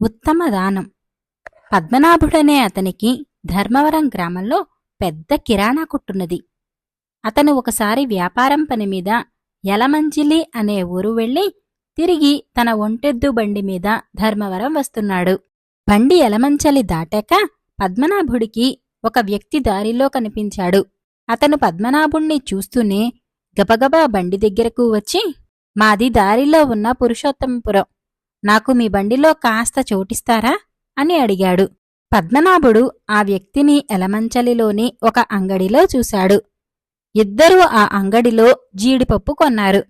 ఉత్తమ దానం. పద్మనాభుడనే అతనికి ధర్మవరం గ్రామంలో పెద్ద కిరాణా కొట్టున్నది. అతను ఒకసారి వ్యాపారం పని మీద యలమంజిలి అనే ఊరు వెళ్ళి తిరిగి తన ఒంటెద్దు బండి మీద ధర్మవరం వస్తున్నాడు. బండి యలమంచలి దాటాక పద్మనాభుడికి ఒక వ్యక్తి దారిలో కనిపించాడు. అతను పద్మనాభుణ్ణి చూస్తూనే గబగబా బండి దగ్గరకు వచ్చి మాది దారిలో ఉన్న పురుషోత్తమపురం నాకు మీ బండిలో కాస్త చోటిస్తారా? అని అడిగాడు. పద్మనాభుడు ఆ వ్యక్తిని ఎలమంచలిలోని ఒక అంగడిలో చూశాడు. ఇద్దరూ ఆ అంగడిలో జీడిపప్పు కొన్నారు.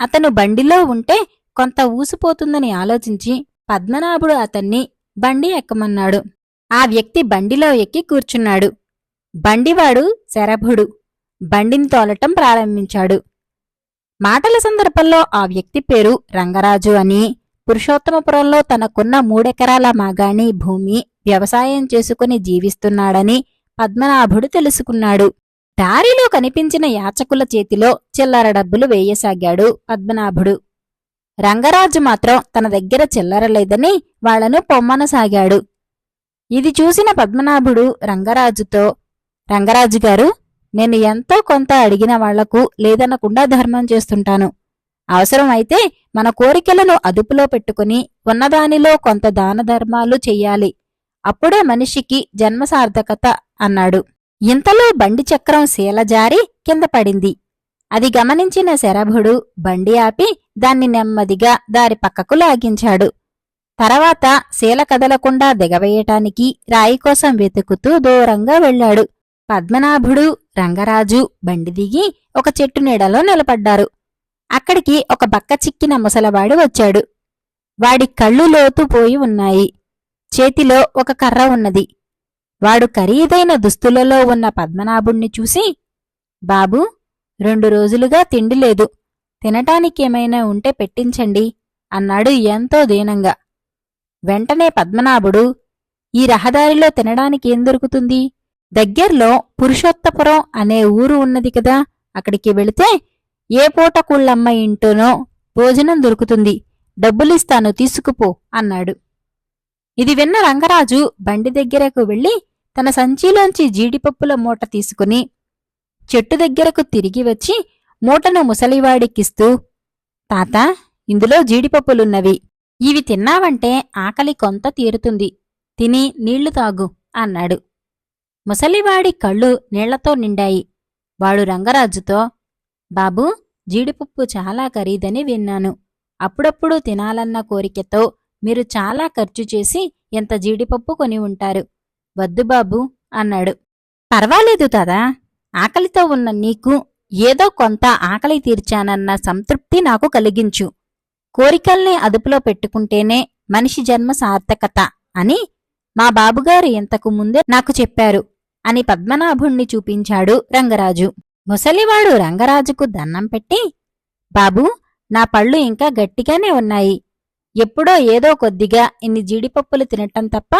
అతను బండిలో ఉంటే కొంత ఊసిపోతుందని ఆలోచించి పద్మనాభుడు అతన్ని బండి ఎక్కమన్నాడు. ఆ వ్యక్తి బండిలో ఎక్కి కూర్చున్నాడు. బండివాడు శరభుడు. బండిని తోలటం ప్రారంభించాడు. మాటల సందర్భంలో ఆ వ్యక్తి పేరు రంగరాజు అని పురుషోత్తమపురంలో తనకున్న మూడెకరాల మాగాణి భూమి వ్యవసాయం చేసుకుని జీవిస్తున్నాడని పద్మనాభుడు తెలుసుకున్నాడు. దారిలో కనిపించిన యాచకుల చేతిలో చిల్లర డబ్బులు వేయసాగాడు పద్మనాభుడు. రంగరాజు మాత్రం తన దగ్గర చిల్లర లేదని వాళ్ళను పొమ్మనసాగాడు. ఇది చూసిన పద్మనాభుడు రంగరాజుతో రంగరాజు గారు నేను ఎంతో కొంత అడిగిన వాళ్ళకు లేదనకుండా ధర్మం చేస్తుంటాను. అవసరమైతే మన కోరికలను అదుపులో పెట్టుకుని ఉన్నదానిలో కొంత దాన ధర్మాలు చెయ్యాలి. అప్పుడే మనిషికి జన్మ సార్థకత అన్నాడు. ఇంతలో బండి చక్రం శీలజారి కింద పడింది. అది గమనించిన శరభుడు బండి ఆపి దాన్ని నెమ్మదిగా దారి పక్కకు లాగించాడు. తర్వాత శీల కదలకుండా దిగవేయటానికి రాయి కోసం వెతుకుతూ దూరంగా వెళ్ళాడు. పద్మనాభుడు రంగరాజు బండి దిగి ఒక చెట్టు నీడలో నిలబడ్డారు. అక్కడికి ఒక బక్క చిక్కిన ముసలవాడు వచ్చాడు. వాడి కళ్ళు లోతు పోయి ఉన్నాయి. చేతిలో ఒక కర్ర ఉన్నది. వాడు ఖరీదైన దుస్తులలో ఉన్న పద్మనాభుణ్ణి చూసి బాబూ రెండు రోజులుగా తిండి లేదు. తినటానికేమైనా ఉంటే పెట్టించండి అన్నాడు ఎంతో దీనంగా. వెంటనే పద్మనాభుడు ఈ రహదారిలో తినడానికి ఏం దొరుకుతుంది? దగ్గర్లో పురుషోత్తపురం అనే ఊరు ఉన్నది కదా అక్కడికి వెళితే ఏ పూట కుళ్ళమ్మ ఇంటోనో భోజనం దొరుకుతుంది. డబ్బులిస్తాను తీసుకుపో అన్నాడు. ఇది విన్న రంగరాజు బండి దగ్గరకు వెళ్ళి తన సంచిలోంచి జీడిపప్పుల మూట తీసుకుని చెట్టు దగ్గరకు తిరిగి వచ్చి మూటను ముసలివాడికిస్తూ తాత ఇందులో జీడిపప్పులున్నవి. ఇవి తిన్నావంటే ఆకలి కొంత తీరుతుంది. తిని నీళ్ళు తాగు అన్నాడు. ముసలివాడి కళ్ళు నీళ్ళతో నిండాయి. వాడు రంగరాజుతో బాబూ జీడిపప్పు చాలా ఖరీదని విన్నాను. అప్పుడప్పుడు తినాలన్న కోరికతో మీరు చాలా ఖర్చు చేసి ఎంత జీడిపప్పు కొని ఉంటారు? వద్దు బాబు అన్నాడు. పర్వాలేదు కదా ఆకలితో ఉన్న నీకు ఏదో కొంత ఆకలి తీర్చానన్న సంతృప్తి నాకు కలిగించు. కోరికల్ని అదుపులో పెట్టుకుంటేనే మనిషి జన్మ సార్థకత అని మా బాబుగారు ఇంతకు ముందే నాకు చెప్పారు అని పద్మనాభుణ్ణి చూపించాడు రంగరాజు. ముసలివాడు రంగరాజుకు దన్నం పెట్టి బాబూ నా పళ్ళు ఇంకా గట్టిగానే ఉన్నాయి. ఎప్పుడో ఏదో కొద్దిగా ఇన్ని జీడిపప్పులు తినటం తప్ప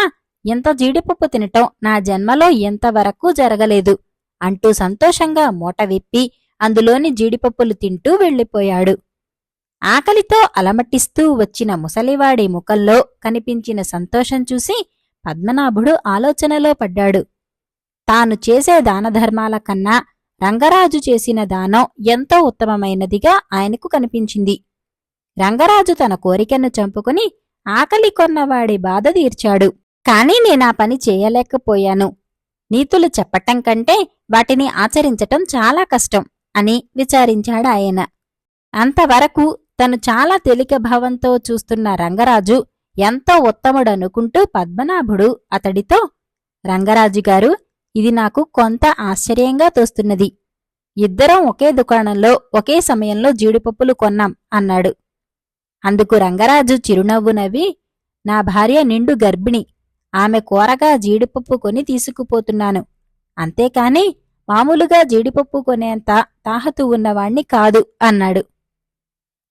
ఇంత జీడిపప్పు తినటం నా జన్మలో ఎంతవరకు జరగలేదు అంటూ సంతోషంగా మూట విప్పి అందులోని జీడిపప్పులు తింటూ వెళ్ళిపోయాడు. ఆకలితో అలమటిస్తూ వచ్చిన ముసలివాడి ముఖంలో కనిపించిన సంతోషం చూసి పద్మనాభుడు ఆలోచనలో పడ్డాడు. తాను చేసే దానధర్మాల కన్నా రంగరాజు చేసిన దానం ఎంతో ఉత్తమమైనదిగా ఆయనకు కనిపించింది. రంగరాజు తన కోరికను చంపుకుని ఆకలి కొన్నవాడి బాధ తీర్చాడు. కాని నేనా పని చేయలేకపోయాను. నీతులు చెప్పటం కంటే వాటిని ఆచరించటం చాలా కష్టం అని విచారించాడాయన అంతవరకు తను చాలా తేలిక భావంతో చూస్తున్న రంగరాజు ఎంతో ఉత్తముడనుకుంటూ పద్మనాభుడు అతడితో రంగరాజుగారు ఇది నాకు కొంత ఆశ్చర్యంగా తోస్తున్నది. ఇద్దరం ఒకే దుకాణంలో ఒకే సమయంలో జీడిపప్పులు కొన్నాం అన్నాడు. అందుకు రంగరాజు చిరునవ్వు నవ్వి నా భార్య నిండు గర్భిణి ఆమె కూరగా జీడిపప్పు కొని తీసుకుపోతున్నాను. అంతేకాని మామూలుగా జీడిపప్పు కొనేంత తాహతు ఉన్నవాణ్ణి కాదు అన్నాడు.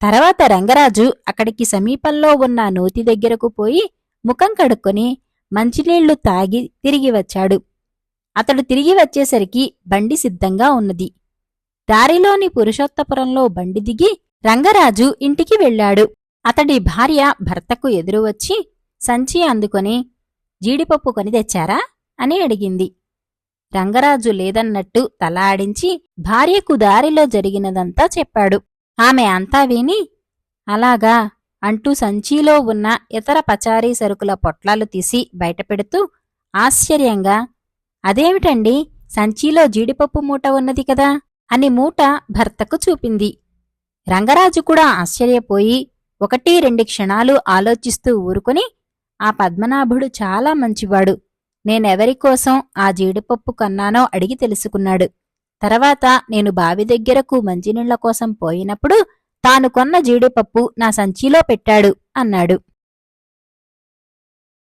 తర్వాత రంగరాజు అక్కడికి సమీపంలో ఉన్న నూతి దగ్గరకు పోయి ముఖం కడుక్కొని మంచినీళ్ళు తాగి తిరిగి వచ్చాడు. అతడు తిరిగి వచ్చేసరికి బండి సిద్ధంగా ఉన్నది. దారిలోని పురుషోత్తపురంలో బండి దిగి రంగరాజు ఇంటికి వెళ్ళాడు. అతడి భార్య భర్తకు ఎదురు వచ్చి సంచి అందుకొని జీడిపప్పు కొని తెచ్చారా? అని అడిగింది. రంగరాజు లేదన్నట్టు తల ఆడించి భార్యకు దారిలో జరిగినదంతా చెప్పాడు. ఆమె అంతా విని అలాగా? అంటూ సంచీలో ఉన్న ఇతర పచారీ సరుకుల పొట్లాలు తీసి బయటపెడుతూ ఆశ్చర్యంగా అదేమిటండి? సంచిలో జీడిపప్పు మూట ఉన్నది కదా అని మూట భర్తకు చూపింది. రంగరాజు కూడా ఆశ్చర్యపోయి ఒకటి రెండు క్షణాలు ఆలోచిస్తూ ఊరుకుని ఆ పద్మనాభుడు చాలా మంచివాడు. నేనెవరి కోసం ఆ జీడిపప్పు కన్నానో అడిగి తెలుసుకున్నాడు. తర్వాత నేను బావి దగ్గరకు మంచినీళ్ళ కోసం పోయినప్పుడు తాను కొన్న జీడిపప్పు నా సంచిలో పెట్టాడు అన్నాడు.